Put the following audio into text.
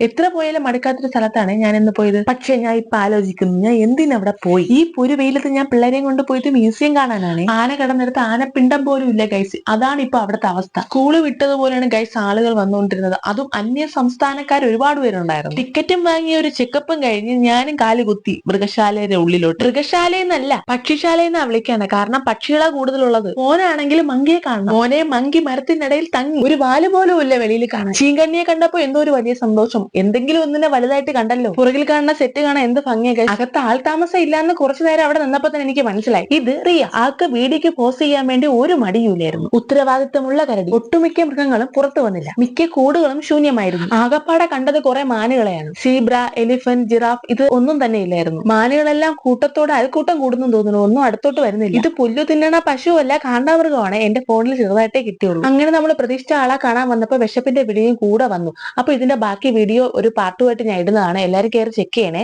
എത്ര പോയാലും മടുക്കാത്തൊരു സ്ഥലത്താണ് ഞാൻ ഇന്ന് പോയത്. പക്ഷെ ഞാൻ ഇപ്പൊ ആലോചിക്കുന്നു ഞാൻ എന്തിനവിടെ പോയി? ഈ പൊരു വെയിലത്ത് ഞാൻ പിള്ളേരെയും കൊണ്ട് പോയിട്ട് മ്യൂസിയം കാണാനാണ്. ആന കടന്നെടുത്ത് ആനപ്പിണ്ടം പോലും ഇല്ല ഗൈസ് അതാണ് ഇപ്പൊ അവിടുത്തെ അവസ്ഥ. സ്കൂൾ വിട്ടതുപോലെയാണ് ഗൈസ് ആളുകൾ വന്നുകൊണ്ടിരുന്നത്. അതും അന്യ സംസ്ഥാനക്കാർ ഒരുപാട് പേരുണ്ടായിരുന്നു. ടിക്കറ്റും വാങ്ങിയ ഒരു ചെക്കപ്പും കഴിഞ്ഞ് ഞാനും കാൽ കുത്തി മൃഗശാലയുടെ ഉള്ളിലോട്ട്. മൃഗശാലയെന്നല്ല പക്ഷിശാലയെന്നാ വിളിക്കാണ് കാരണം പക്ഷികളാ കൂടുതലുള്ളത്. മോനാണെങ്കിൽ മങ്കിയെ കാണണം. മോനെ മങ്കി മരത്തിനിടയിൽ തങ്ങി. ഒരു വാൽ പോലും ഇല്ല വെളിയിൽ കാണാൻ. ചീങ്കണ്ണിയെ കണ്ടപ്പോ എന്തോ ഒരു വലിയ സന്തോഷം. എന്തെങ്കിലും ഒന്നിനെ വലുതായിട്ട് കണ്ടല്ലോ. പുറകിൽ കാണുന്ന സെറ്റ് കാണാൻ എന്ത് ഭംഗിയൊക്കെ അകത്ത് ആൾ താമസം ഇല്ലാന്ന് കുറച്ചു നേരം അവിടെ നിന്നപ്പോ തന്നെ എനിക്ക് മനസ്സിലായി. ഇത് റിയ ആൾക്ക് വീഡിയോക്ക് പോസ് ചെയ്യാൻ വേണ്ടി ഒരു മടിയൂലായിരുന്നു ഉത്തരവാദിത്തമുള്ള കരടി. ഒട്ടുമിക്ക മൃഗങ്ങളും പുറത്തു വന്നില്ല. മിക്ക കൂടുകളും ശൂന്യമായിരുന്നു. ആകപ്പാടെ കണ്ടത് കുറെ മാനുകളെയാണ്. സീബ്ര എലിഫന്റ് ജിറാഫ് ഇത് ഒന്നും തന്നെ ഇല്ലായിരുന്നു. മാനുകളെല്ലാം കൂട്ടത്തോടെ അയൽക്കൂട്ടം കൂടുന്നു തോന്നുന്നു. ഒന്നും അടുത്തോട്ട് വരുന്നില്ല. ഇത് പുല്ലു തിന്നണ പശുവല്ല കാണ്ടാമൃഗമാണ്. എന്റെ ഫോണിൽ ചെറുതായിട്ടേ കിട്ടിയുള്ളൂ. അങ്ങനെ നമ്മൾ പ്രതീക്ഷിച്ച ആളെ കാണാൻ വന്നപ്പോ വിശപ്പിന്റെ വീഡിയോയും കൂടെ വന്നു. അപ്പൊ ഇതിന്റെ ബാക്കി വീഡിയോ ഒരു പാർട്ടുമായിട്ട് ഞാൻ ഇടുന്നതാണ്. എല്ലാവരും കയറി ചെക്ക് ചെയ്യണേ.